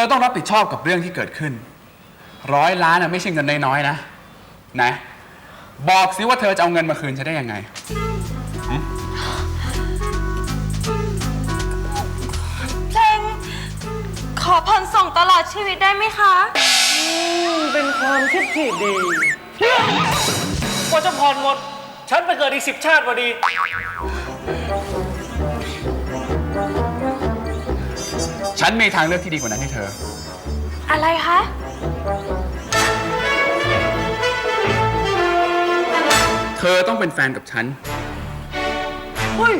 อต้องรับผิดชอบกับเรื่องที่เกิดขึ้น ร้อยล้านอะไม่ใช่เงินน้อยๆนะ นะ บอกสิว่าเธอจะเอาเงินมาคืนฉันได้ยังไง เพลง ขอผ่อนส่งตลอดชีวิตได้ไหมคะ เป็นความคิดที่ดีกว่าจะผ่อนหมด ฉันไปเกิดอีกสิบชาติพอดี ฉันมีทางเลือกที่ดีกว่านั้นให้เธอ อะไรคะ เธอต้องเป็นแฟนกับฉัน เฮ้ย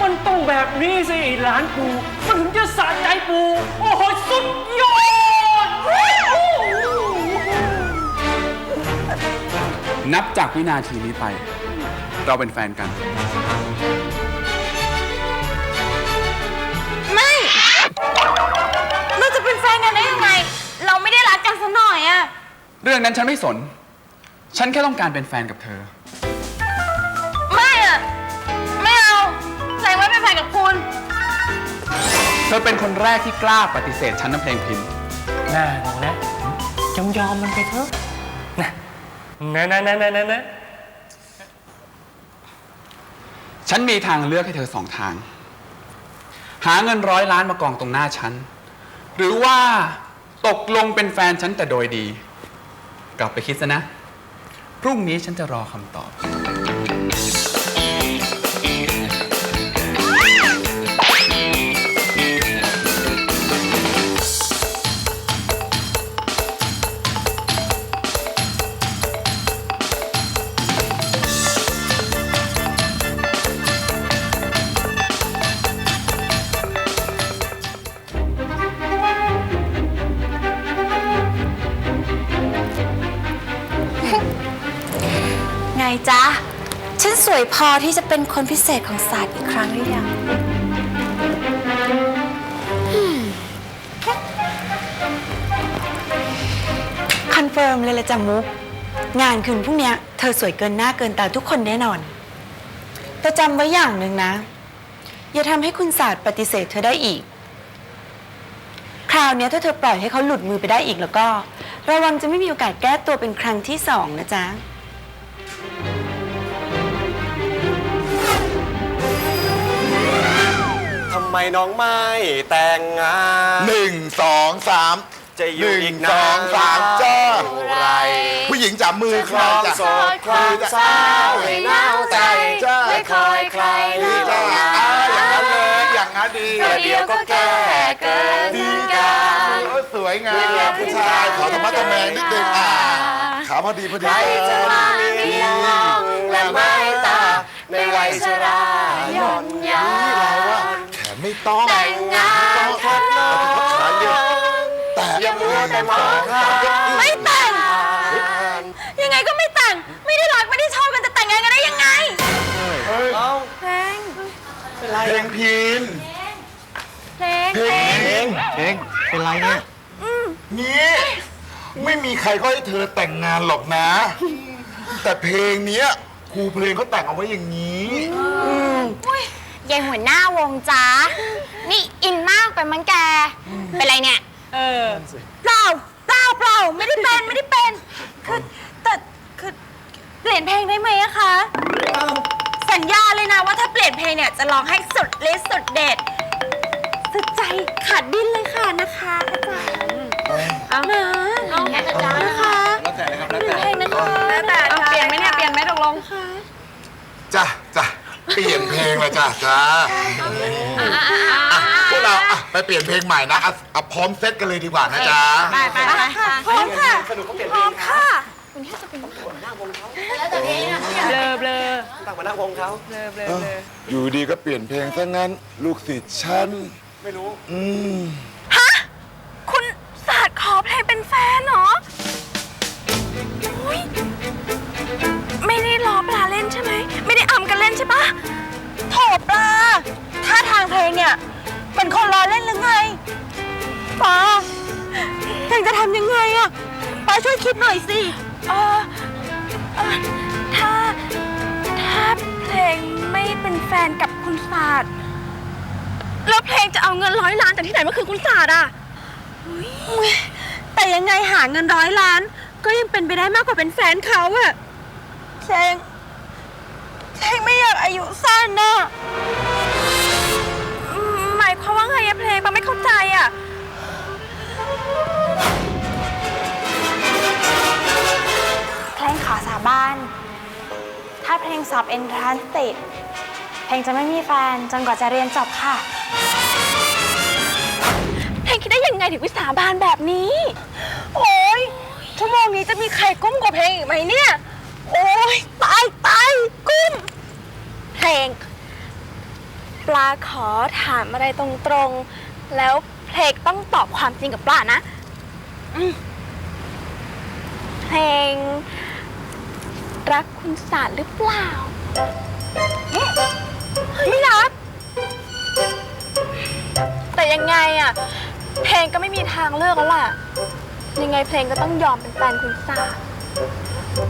มันต้องแบบนี้สิไอ้หลานปูมันถึงจะสะใจปูโอ้โหสุดยอดนับจากวินาทีนี้ไป เราเป็นแฟนกัน เรื่องนั้นฉันไม่สน ฉันแค่ต้องการเป็นแฟนกับเธอ ไม่อะไม่เอาเพลงไม่เป็นแฟนกับคุณ เธอเป็นคนแรกที่กล้าปฏิเสธฉันน้ำเพลงพิมพ์น่าลองนะยอมยอมมันไปเถอะนะนะนะนะนะนะนะฉันมีทางเลือกให้เธอสองทาง หาเงินร้อยล้านมากองตรงหน้าฉัน หรือว่าตกลงเป็นแฟนฉันแต่โดยดี กลับไปคิดซะนะ พรุ่งนี้ฉันจะรอคำตอบ จ๊ะ ฉันสวยพอที่จะเป็นคนพิเศษของศาสตร์อีกครั้งหรือยังคอนเฟิร์มเลยละจ้ะมุก งานคืนพรุ่งนี้เธอสวยเกินหน้าเกินตาทุกคนแน่นอน แต่จำไว้อย่างหนึ่งนะ อย่าทำให้คุณศาสตร์ปฏิเสธเธอได้อีก คราวนี้ถ้าเธอปล่อยให้เขาหลุดมือไปได้อีกแล้วก็ ระวังจะไม่มีโอกาสแก้ตัวเป็นครั้งที่สองนะจ๊ะ ทำไมน้องไม่แต่งงาน หนึ่งสองสามจะอยู่อีกหนึ่งสองสามจ้าไร ผู้หญิงจับมือใครจ้ะโสดความเศร้าให้หนาวใจ จ้าไม่คอยใครดีจ้าอ่าอย่างนั้นเลยอย่างนั้นดีแต่เดียวก็แก้เกินดีกัจ้านโอ้ยสวยงามผู้ชายขอธรรมะธรรแมงนิดนึงอ่าขาพอดีพอดี ใครจะมาเลี้ยงน้องและไม่ตาในวัยชราย่อนยานี่ ต้องแต่งงานเถิดน้องขาเดียวแต่อย่ามัวแต่มองข้ามไม่แต่ง ยังไงก็ไม่แต่ง ไม่ได้รักไม่ได้ชอบกันจะแต่งงานกันได้ยังไงเพลงเพลงพินเพลงเพลงเพลงเป็นไรเนี่ยนี่ไม่มีใครก็ให้เธอแต่งงานหรอกนะ แต่เพลงเนี้ยครูเพลงเขาแต่งเอาไว้อย่างนี้ ยายหัวหน้าวงจ้านี่อินมากไปมั้งแก เป็นไรเนี่ยเปล่าเปล่าเปล่าไม่ได้เป็นไม่ได้เป็นคือแต่คือเปลี่ยนเพลงได้ไหมอะคะ สัญญาเลยนะว่าถ้าเปลี่ยนเพลงเนี่ยจะร้องให้สุดฤทธิ์สุดเด็ดสุดใจขาดดิ้นเลยค่ะนะคะอาจารย์เอานะนะคะแล้วแต่เลยครับแล้วแต่เพลงนะคะแล้วแต่เปลี่ยนไหมเนี่ยเปลี่ยนไหมตกลงค่ะจ้ะจ้ะ เปลี่ยนเพลงเลยจ้ะจ้าอะพวกเราอะไปเปลี่ยนเพลงใหม่นะอะอะพร้อมเซตกันเลยดีกว่านะจ๊ะไปไปไปพร้อมค่ะพร้อมค่ะตั้งมาหน้าวงเขาอยู่ดีก็เปลี่ยนเพลงซะงั้น ลูกศิษย์ฉัน ไม่รู้ อืม เพลงเนี่ยเป็นคนล้อเล่นหรือไงปลาเพลงจะทำยังไงอะปลาช่วยคิดหน่อยสิเออเอ่อถ้า ถ้าเพลงไม่เป็นแฟนกับคุณศาสตร์แล้วเพลงจะเอาเงินร้อยล้านจากที่ไหนมาคืนคุณศาสตร์อะแต่ยังไงหาเงินร้อยล้าน ก็ยังเป็นไปได้มากกว่าเป็นแฟนเขาอะเพลงเพลงไม่อยากอายุสั้นน่ะ สอบเอนทรานสติดเพลงจะไม่มีแฟนจนกว่าจะเรียนจบค่ะ เพลงคิดได้ยังไงถึงวิสาบานแบบนี้ โอ้ยชั่วโมงนี้จะมีใครก้มกว่าเพลงอีกไหมเนี่ย โอ้ยตายตายกุ้มเพลง ปลาขอถามอะไรตรงๆ แล้วเพลงต้องตอบความจริงกับปลานะ อืมเพลง รักคุณสารหรือเปล่าเอ๊ะไม่รัก แต่ยังไงอะเพลงก็ไม่มีทางเลือกแล้วล่ะ ยังไงเพลงก็ต้องยอมเป็นแฟนคุณศาสตร์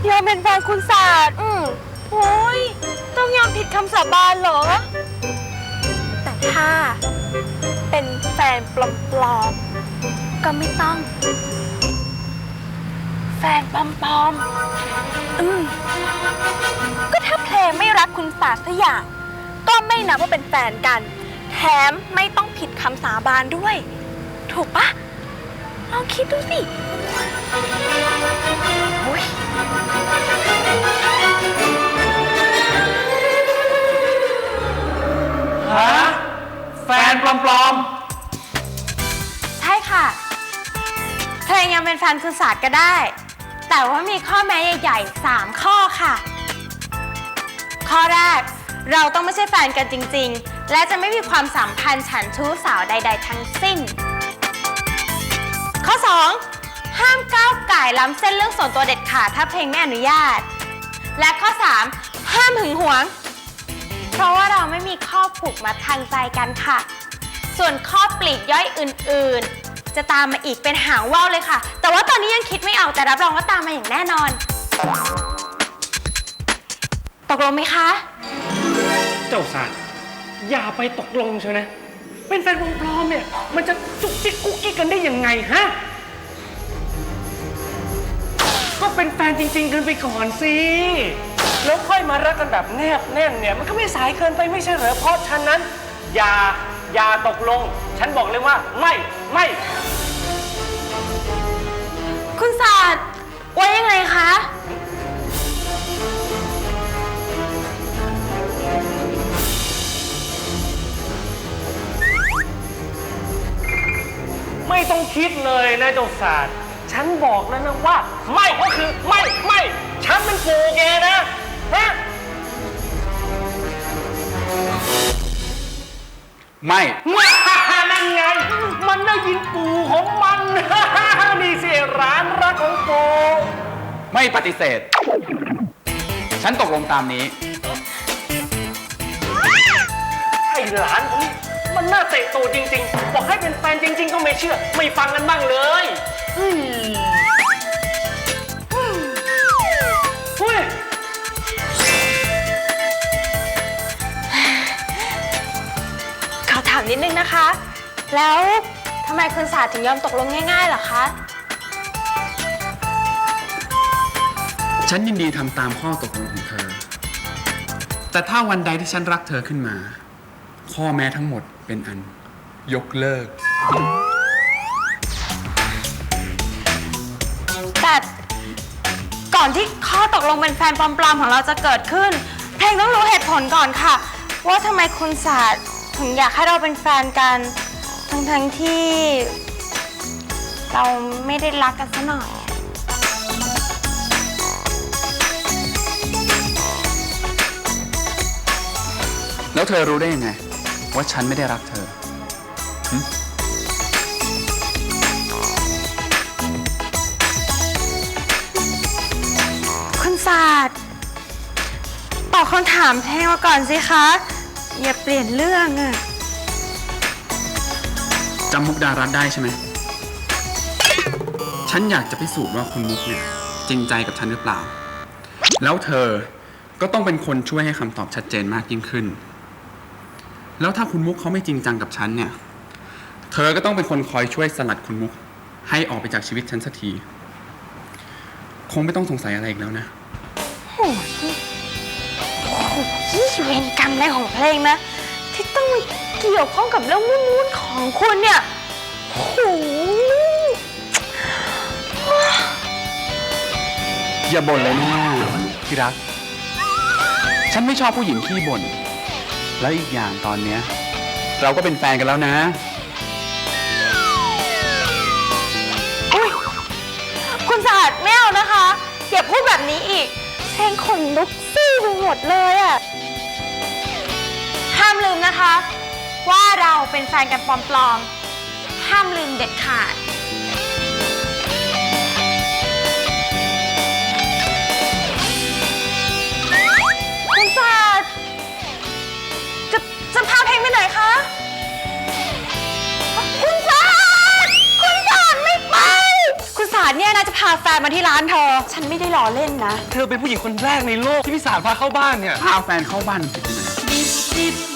ยอมเป็นแฟนคุณศาสตร์อืมโอ้ยต้องยอมผิดคำสาบานเหรอ แต่ถ้าเป็นแฟนปลอมๆก็ไม่ต้อง แฟนปลอมๆอืมก็ถ้าเพลงไม่รักคุณศาสตร์สักอย่าง ก็ไม่นับว่าเป็นแฟนกัน แถมไม่ต้องผิดคำสาบานด้วย ถูกปะลองคิดดูสิโอ้ยฮะแฟนปลอมใช่ค่ะเพลงยังเป็นแฟนคุณศาสตร์ก็ได้ แต่ว่ามีข้อแม้ใหญ่ๆ 3 ข้อค่ะ ข้อแรก เราต้องไม่ใช่แฟนกันจริงๆ และจะไม่มีความสัมพันธ์ฉันชู้สาวใด ๆ ทั้งสิ้น ข้อ 2 ห้ามก้าวไก่ล้ำเส้นเรื่องส่วนตัวเด็ดขาดถ้าเพลงไม่อนุญาต และข้อ 3 ห้ามหึงหวง เพราะว่าเราไม่มีข้อผูกมัดทางใจกันค่ะ ส่วนข้อปลีกย่อยอื่นๆ จะตามมาอีกเป็นหางว่าวเลยค่ะ แต่ว่าตอนนี้ยังคิดไม่ออกแต่รับรองว่าตามมาอย่างแน่นอน ตกลงไหมคะ เจ้าสัตว์อย่าไปตกลงเชียวนะ เป็นแฟนวงปลอมเนี่ย มันจะจุกจิกกุ๊กกิ๊กกันได้ยังไงฮะ ก็เป็นแฟนจริงๆกันไปก่อนสิ แล้วค่อยมารักกันแบบแนบแน่นเนี่ย มันก็ไม่สายเกินไปไม่ใช่เหรอ เพราะฉะนั้น อย่า อย่าตกลง ฉันบอกเลยว่าไม่ ไม่ ศาสตร์ว่ายังไงคะ ไม่ต้องคิดเลยนะเจ้าศาสตร์ ฉันบอกแล้วนะว่า ไม่ก็คือไม่ไม่ ฉันเป็นปู่แกนะฮะ ไม่ว้านั่นไง มันได้ยินปู่ของมัน นี่สิร้านรักของปู่ไม่ปฏิเสธ ฉันตกลงตามนี้ ไอ้หลานคนนี้มันน่าเตะตูดจริง ๆ บอกให้เป็นแฟนจริง ๆ ก็ไม่เชื่อ ไม่ฟังกันบ้างเลยอืมามนิดนึงนะคะ แล้วทำไมคุณศาสตร์ถึงยอมตกลงง่ายๆเหรอคะ ฉันยินดีทำตามข้อตกลงของเธอ แต่ถ้าวันใดที่ฉันรักเธอขึ้นมา ข้อแม้ทั้งหมดเป็นอันยกเลิก แต่ก่อนที่ข้อตกลงเป็นแฟนปลอมๆของเราจะเกิดขึ้น เพลงต้องรู้เหตุผลก่อนค่ะ ว่าทำไมคุณศาสตร์ ถึงอยากให้เราเป็นแฟนกันทั้งๆที่ เราไม่ได้รักกันซะหน่อย แล้วเธอรู้ได้ยังไง ว่าฉันไม่ได้รักเธอ คุณศาสตร์ตอบคำถามเพลงมาก่อนสิคะ อย่าเปลี่ยนเรื่องอะจำมุกดารัตน์ได้ใช่ไหม ฉันอยากจะพิสูจน์ว่าคุณมุกเนี่ยจริงใจกับฉันหรือเปล่า แล้วเธอก็ต้องเป็นคนช่วยให้คำตอบชัดเจนมากยิ่งขึ้น แล้วถ้าคุณมุกเขาไม่จริงจังกับฉันเนี่ย เธอก็ต้องเป็นคนคอยช่วยสลัดคุณมุก ให้ออกไปจากชีวิตฉันสักที คงไม่ต้องสงสัยอะไรอีกแล้วนะ นี่เวรกรรมอะไรของเพลงนะ ที่ต้องมาเกี่ยวข้องกับเรื่องวุ่นๆของคุณเนี่ยโอ้โหอย่าบ่นเลยนะที่รัก ฉันไม่ชอบผู้หญิงขี้บ่น แล้วอีกอย่างตอนเนี้ย เราก็เป็นแฟนกันแล้วนะคุณสะอาดไม่เอานะคะ อย่าพูดแบบนี้อีกเพลงขนลุกสู้ไปหม ดเลยอะห้ามลืมนะคะ ว่าเราเป็นแฟนกันปลอมๆห้ามลืมเด็ดขาดาแฟนมาที่ร้านเธอ ฉันไม่ได้ล้อเล่นนะ เธอเป็นผู้หญิงคนแรกในโลกที่พี่สารพาเข้าบ้านเนี่ยพาแฟนเข้าบ้านมันผิดที่ไหน ดิบดิบ